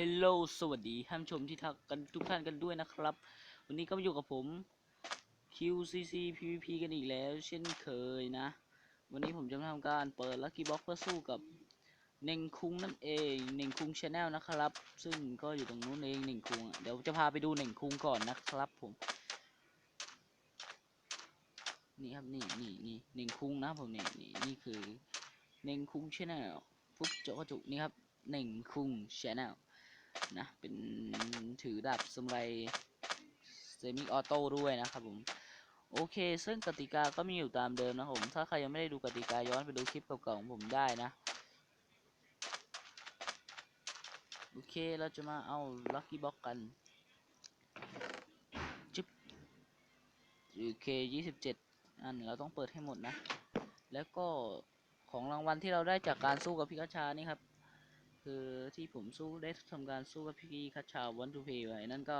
ฮลโลสวัสดีท่านชมที่ทักกันทุกท่านกันด้วยนะครับ วันนี้ก็มาอยู่กับผม QCC PVP กันอีกแล้ว เช่นเคยนะ วันนี้ผมจะมาทำการเปิด Lucky Box เพื่อสู้กับเน่งคุงนั่นเองเน่งคุงชาแนลนะครับ ซึ่งก็อยู่ตรงนู้นเองเน่งคุงเดี๋ยวจะพาไปดูเน่งคุงก่อนนะครับผม นี่ครับนี่นี่นี่เน่งคุงนะผมนี่นี่นี่คือเน่งคุงชาแนลปุ๊บเจาะกระจุกนี่ครับเน่งคุงชาแนล นะ เป็นถือดาบสมุไรเซมิออโต้ด้วยนะครับผม โอเค ซึ่งกติกาก็มีอยู่ตามเดิมนะผม ถ้าใครยังไม่ได้ดูกติกาย้อนไปดูคลิปเก่าๆของผมได้นะ โอเค เราจะมาเอาลัคกี้บ็อกกันจิ๊บโอเคยี่สิบเจ็ดอันเราต้องเปิดให้หมดนะ แล้วก็ของรางวัลที่เราได้จากการสู้กับพิกาชานี่ครับ คือที่ผมสู้ได้ทำการสู้กับพี่คัชชาวันทูเพย์ไว้นั่นก็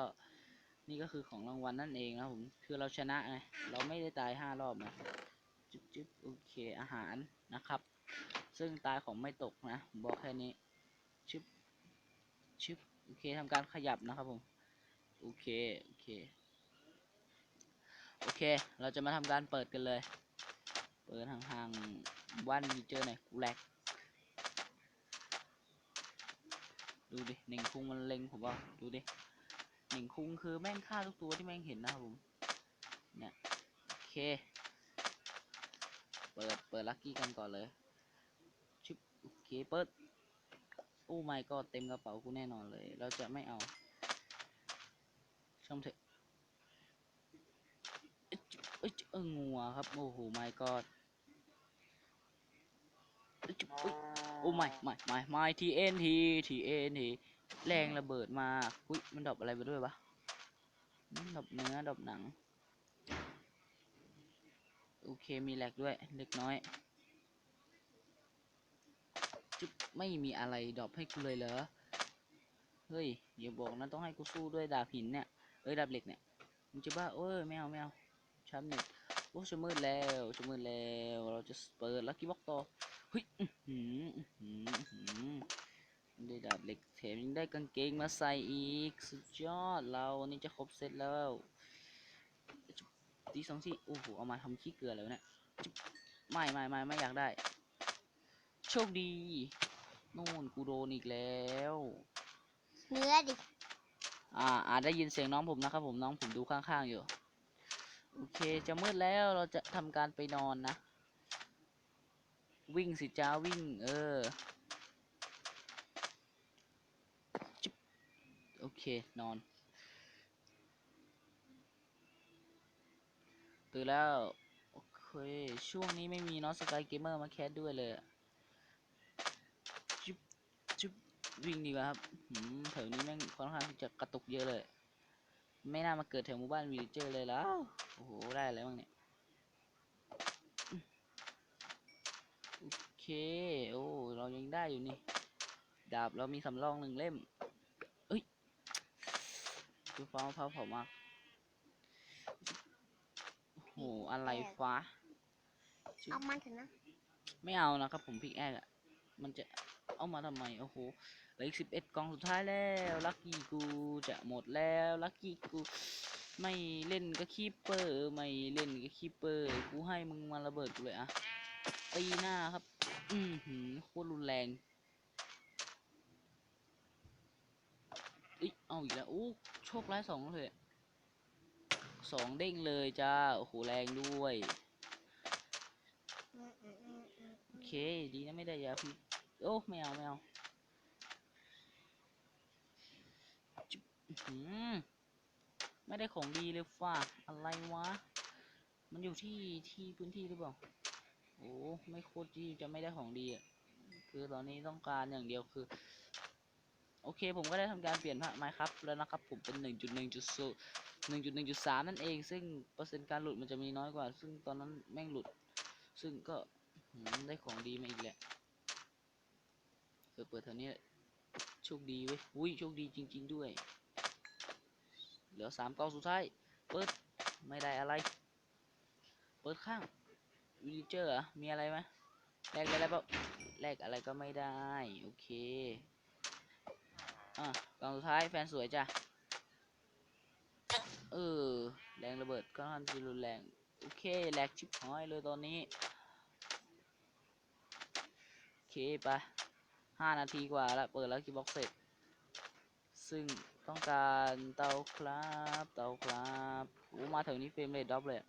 นี่ก็คือของรางวัลนั่นเองนะผมคือเราชนะไงเราไม่ได้ตายห้ารอบนะจุ๊บจุ๊บโอเคอาหารนะครับ ซึ่งตายของไม่ตกนะผมบอกแค่นี้ชึบชึบโอเคทำการขยับนะครับผมโอเคโอเคโอเค เราจะมาทำการเปิดกันเลย เปิดห่างๆวันมีเจอไหนกูแลก ดูดิหนึ่งคุงมันเล็งผมว่าดูดิหนึ่งคุงคือแม่งฆ่าทุกตัวที่แม่งเห็นนะครับผมเนี่ยโอเค เปิดเปิดลัคกี้กันก่อนเลยชิบโอเคเปิดโอ้ไม่ก็เต็มกระเป๋ากูแน่นอนเลย เราจะไม่เอาช่างเถอะเอ้ยเอ้ยงัวครับโอ้โหไม่ก็เอ้ยเอ้ยโอ้ไม่ไม่ไม่ไม่ทีเอ็นทีทีเอ็นทีแรงระเบิดมาอุ้ยมันดรอปอะไรไปด้วยวะดรอปเนื้อดรอปหนัง โอเคมีแหลกด้วยเล็กน้อยจุ๊บไม่มีอะไรดรอปให้กูเลยเหรอ เฮ้ยอย่าบอกนะต้องให้กูสู้ด้วยดาบหินเนี่ย เอ้ยดาบเหล็กเนี่ยมึงจะบ้าเอ้ยไม่เอาไม่เอาช้ำเน็ตโอ้จะมืดแล้วจะมืดแล้ว เราจะเปิดลักกี้บ็อกต่อ เฮ้ยอื้อหืออื้อหืออื้อหือได้ดาบเหล็กแถมยังได้กางเกงมาใส่อีก สุดยอดเราวันนี้จะครบเซตแล้วตีสองที่โอ้โหเอามาทำขี้เกลือแล้วะเนี่ยจุ๊บไม่ไม่ไม่ไม่อยากได้ โชคดีนู่นกูโดนอีกแล้วเนื้อดิอ่าอาจได้ยินเสียงน้องผมนะครับผมน้องผมดูข้างๆอยู่ โอเคจะมืดแล้วเราจะทำการไปนอนนะ วิ่งสิจ้าวิ่ง เออจุ๊บโอเค นอน ตื่นแล้ว โอเค ช่วงนี้ไม่มีน้องสกายเกมเมอร์มาแคสด้วยเลยจุ๊บจุ๊บวิ่งดีกว่าครับหืมแถวนี้แม่งค่อนข้างจะกระตุกเยอะเลย ไม่น่ามาเกิดแถวหมู่บ้านวิลเจอร์เลยแล้ว โอ้โห ได้อะไรบ้างเนี่ย โอเคโอ้เรายังได้อยู่นี่ ดาบเรามีสำรองหนึ่งเล่มเอ้ยคือฟ้ามะพร้าวเผามากโอ้โหอะไรฟ้า เอามันเถอะนะ ไม่เอานะครับผมพิกแอกอะมันจะเอามาทำไมโอ้โหเหลืออีกสิบเอ็ดกล่องสุดท้ายแล้วลัคกี้กูจะหมดแล้วลัคกี้กูไม่เล่นก็คีปเปอร์ ไม่เล่นก็คีปเปอร์ กูให้มึงมาระเบิดกูเลยอะ ตีหน้าครับ อือหือโคตรรุนแรงเอ้ยเอาอีกแล้วโอ้โชคร้ายสองเลยสองเด้งเลยจ้าโอ้โหแรงด้วยโอเค ดีนะไม่ได้ยาพิษโอ้ไม่เอาไม่เอาอื้อหือไม่ได้ของดีเลยฟ้าอะไรวะ มันอยู่ที่ที่พื้นที่หรือเปล่า โอ้ไม่โคตรที่จะไม่ได้ของดีอะคือตอนนี้ต้องการอย่างเดียวคือ โอเคผมก็ได้ทำการเปลี่ยนพระไม้ครับแล้วนะครับผมเป็น1.1.0 1.1.3นั่นเอง ซึ่งเปอร์เซ็นต์การหลุดมันจะมีน้อยกว่า ซึ่งตอนนั้นแม่งหลุด ซึ่งก็ได้ของดีมาอีกแหละเปิดเปิดแถวนี้โชคดีเว้ยอุ้ยโชคดีจริง ๆ ด้วย เหลือสามกองสุดท้าย เปิด ไม่ได้อะไร เปิดข้าง วิลเจอร์อมีอะไรไหมแลกได้อะไรเปล่าแลกอะไรก็ไม่ได้ โอเค อะกล่องสุดท้ายแฟนสวยจ้ะ เออ แรงระเบิดก็ค่อนข้างรุนแรง โอเค แลกชิบหายเลยตอนนี้ โอเคไปห้านาทีกว่าแล้ว เปิดแล้วคีบ็อกเสร็จ ซึ่งต้องการเตาครับ เตาครับโอ้มาถึงนี้เฟรมเรทดรอปเลยอะ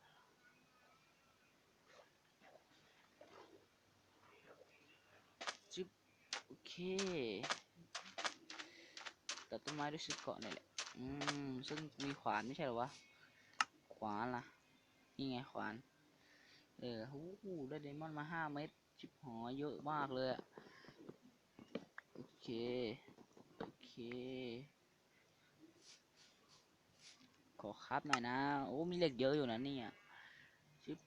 จิบโอ เคตัดต้นไม้ด้วยชุดเกาะนี่แหละ อืม ซึ่งมีขวานไม่ใช่หรอวะ ขวานล่ะ นี่ไงขวาน เออหูหูได้ไดมอนมาห้าเม็ด ชิบหอยเยอะมากเลยอะโอเค โอเค ขอครับหน่อยนะ โอ้ มีเหล็กเยอะอยู่นะเนี่ยจิบ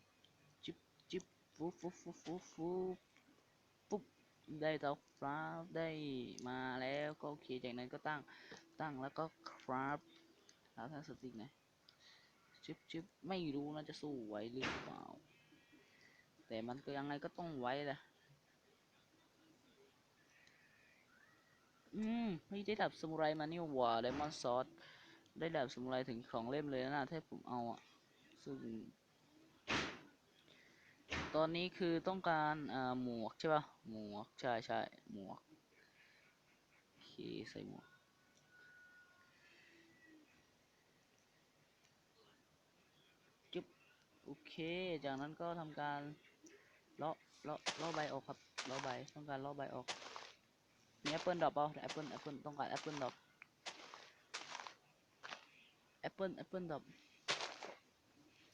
จิบจิบฟุบฟุบฟุบฟุบฟุบปุ๊บ ได้เตาครับได้มาแล้วก็โอเคจากนั้นก็ตั้งตั้งแล้วก็ครับแล้วทาสติ๊กหนะชิบชิบไม่รู้นะจะสู้ไหวหรือเปล่า แต่มันก็ยังไงก็ต้องไว้แหละอืมไม่ได้ดับสมุไรมานี่หว่าไดมอนซอสได้ดาบสมุไรถึงสองเล่มเลยนะถ้าผมเอาอะซึ่ง ตอนนี้คือต้องการอ่าหมวกใช่ป่ะหมวกใช่ใช่หมวกโอเคใส่หมวกจึ๊บโอเค จากนั้นก็ทำการเลาะเลาะเลาะใบออกครับเลาะใบต้องการเลาะใบออกมีแอปเปิลดรอปเปล่าแอปเปิลแอปเปิลต้องการแอปเปิลดรอปแอปเปิลแอปเปิลดอก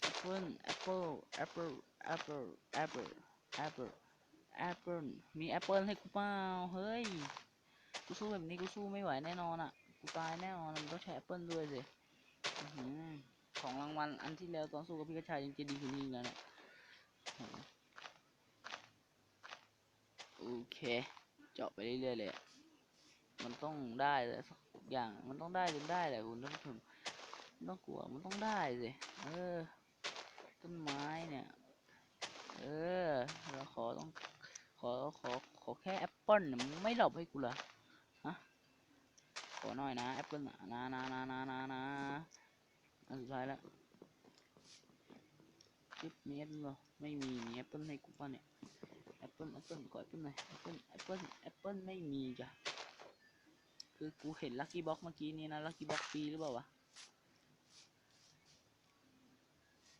แอปเปิลแอปเปิลแอปเปิลแอปเปิล แอปเปิลแอปเปิลแอปเปิลมีแอปเปิลให้กูเปล่าเฮ้ย กูสู้แบบนี้กูสู้ไม่ไหวแน่นอนอะ กูตายแน่นอนมันต้องใช้แอปเปิลด้วยสิของรางวัลอันที่แล้วตอนสู้กับพี่กระชายยังจะดีกว่านี้อีกนะเนี่ยโอเค เจาะไปเรื่อยๆเลย มันต้องได้เลยสักอย่าง มันต้องได้จนได้แหละคุณท่านผู้ชมต้องกลัว มันต้องได้สิ เออ ต้นไม้เนี่ย เออเราขอต้องขอขอขอแค่แอปเปิ้ลน่ะมึงไม่หลบให้กูเหรอฮะขอหน่อยนะแอปเปิ้ลนะนะนะนะนะนะนะอันสุดท้ายแล้วจิ๊บมีแอปเปิ้ลไม่มีมีแอปเปิ้ลให้กูป่ะเนี่ยแอปเปิ้ลแอปเปิ้ลขอแอปเปิ้ลหน่อยแอปเปิ้ลแอปเปิ้ลแอปเปิ้ลไม่มีจ้ะคือกูเห็นลัคกี้บ็อกเมื่อกี้นี้นะลัคกี้บ็อกฟรีหรือเปล่าวะ ส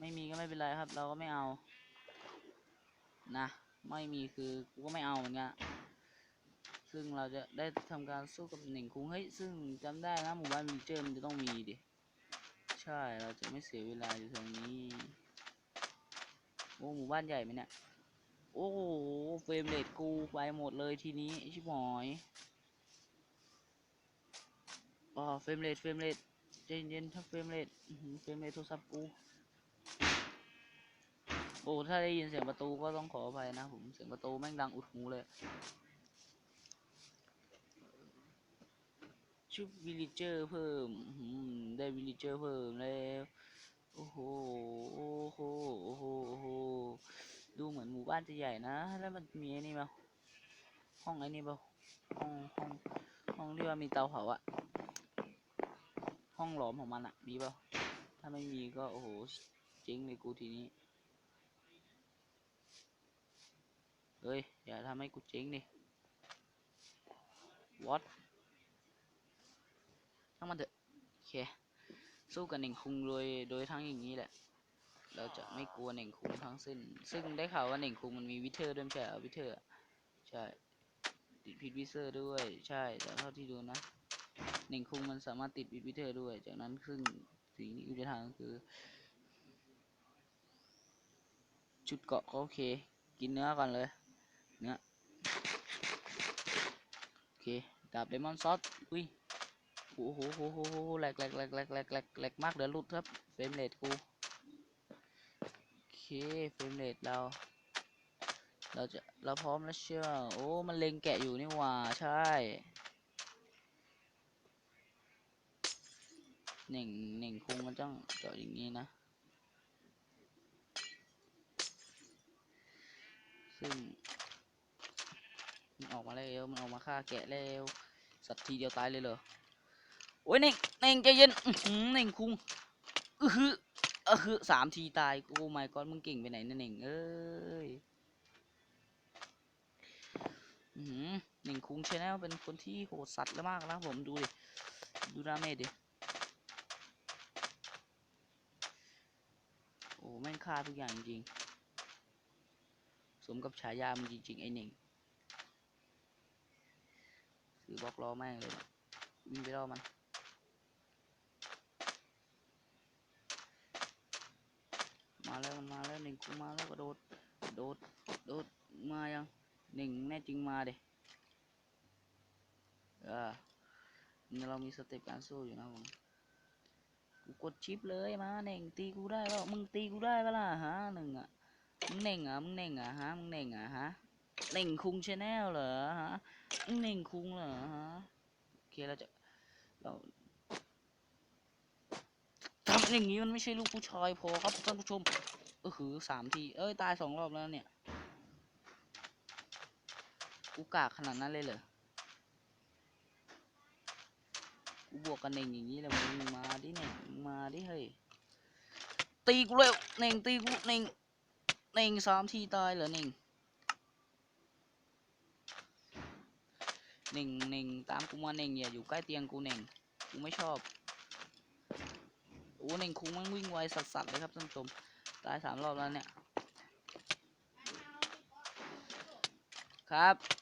ไม่มีก็ไม่เป็นไรครับ เราก็ไม่เอา นะ ไม่มีคือกูก็ไม่เอาเหมือนกันซึ่งเราจะได้ทำการสู้กับหนึ่งคุ้งเฮ้ยซึ่งจำได้นะหมู่บ้านวิเจอร์มันจะต้องมีดิใช่เราจะไม่เสียเวลาอยู่ตรงนี้โอ้หมู่บ้านใหญ่ไหมเนี่ยโอ้โหเฟรมเรทกูไปหมดเลยทีนี้ชิบหอยอ๋อเฟรมเรทเฟรมเรทใจเย็นๆถ้าเฟรมเรทเฟรมเรทโทรศัพท์กู โอ้ถ้าได้ยินเสียงประตูก็ต้องขออภัยนะผมเสียงประตูแม่งดังอุดหูเลยชุบวิลลิเจอร์เพิ่มได้วิลลิเจอร์เพิ่มแล้วโอ้โหโอ้โหโอ้โหโอ้โหดูเหมือนหมู่บ้านจะใหญ่นะ แล้วมันมีไอ้นี่เปล่าห้องไอ้นี่ป่าห้องห้องห้องที่ว่ามีเตาเผาอะห้องหลอมของมันอะมีป่าถ้าไม่มีก็โอ้โหเจ๊งเลยกูทีนี้ เฮ้ย อย่าทำให้กูเจ๊งดิ what ทั้งมันเถอะโอเค สู้กับหนึ่งคุงโดยโดยทั้งอย่างนี้แหละ เราจะไม่กลัวหนึ่งคุงทั้งสิ้น ซึ่งได้ข่าวว่าหนึ่งคุงมันมีวิเทอร์ด้วยใช่เหรอวิเทอร์ใช่ติดพิษวิเซอร์ด้วยใช่แต่เท่าที่ดูนะหนึ่งคุงมันสามารถติดพิษวิเทอร์ด้วย จากนั้นซึ่งสิ่งที่กูจะทำก็คือ ชุดเกาะก็โอเค กินเนื้อก่อนเลย เนื้อโอเคดาบเลมอนซอสอุ้ยโอ้โหโอ้โหโหแหลกแหลกแหลกแหลกแหลกแหลกแหลกมากเดี๋ยวหลุดครับเฟรมเรทกูโอเคเฟรมเรทเรา เราจะเราพร้อมแล้วเชื่อโอ้มันเล็งแกะอยู่นี่หว่าใช่หนึ่งหนึ่งคงมันต้องเจาะอย่างนี้นะ ซึ่ง ออกมาแล้วมันออกมาฆ่าแกะแล้วสัตว์ทีเดียวตายเลยเหรอโอ้ยเน่งเน่งใจเย็นหือเน่งคุงอือฮึอือฮึสามทีตายโอ้ my god มึงเก่งไปไหนน่ะเน่งเอ้ยหือเน่งคุงชแนลเป็นคนที่โหดสัตว์แล้วมากนะผมดูดิดูดาเมจดิโอ้แม่งฆ่าทุกอย่างจริงสมกับฉายามันจริงๆไอเน่ง ถือบล็อกล้อแม่งเลยวิ่งไปล่อมันมาแล้วมันมาแล้วหนึ่งกูมาแล้วกระโดดโดดโดดมายังหนึ่งแน่จริงมาเดเออนี่เรามีสเต็ปการสู้อยู่นะผมกูกดชิปเลยมาหนึ่งตีกูได้ปล่ามึงตีกูได้เปะล่ะฮะหนึ่งอะมึงเน่งอะมึงเน่งอะฮะมึงเน่งอะฮะ เน่งคุงชาแนลเหรอฮะมึงเน่งคุงเหรอฮะโอเคเราจะเราทำอย่างนี้มันไม่ใช่ลูกผู้ชายพอครับท่านผู้ชมเออหือสามที เอ้ยตายสองรอบแล้วเนี่ยกูกากขนาดนั้นเลยเหรอกูบวกกันเน่งอย่างนี้แหละมึงมาดิเน่งมึงมาดิเฮ้ยตีกูเร็วเน่งตีกูเน่งเน่งสามทีตายเหรอเน่ง หน่งหน่งตามกูมาหน่งอย่าอยู่ใกล้เตียงกูหน่งกูไม่ชอบโอ้หน่งคุงมันวิ่งไวสัสๆเลยครับท่านผู้ชมตายสามรอบแล้วเนี่ย ครับ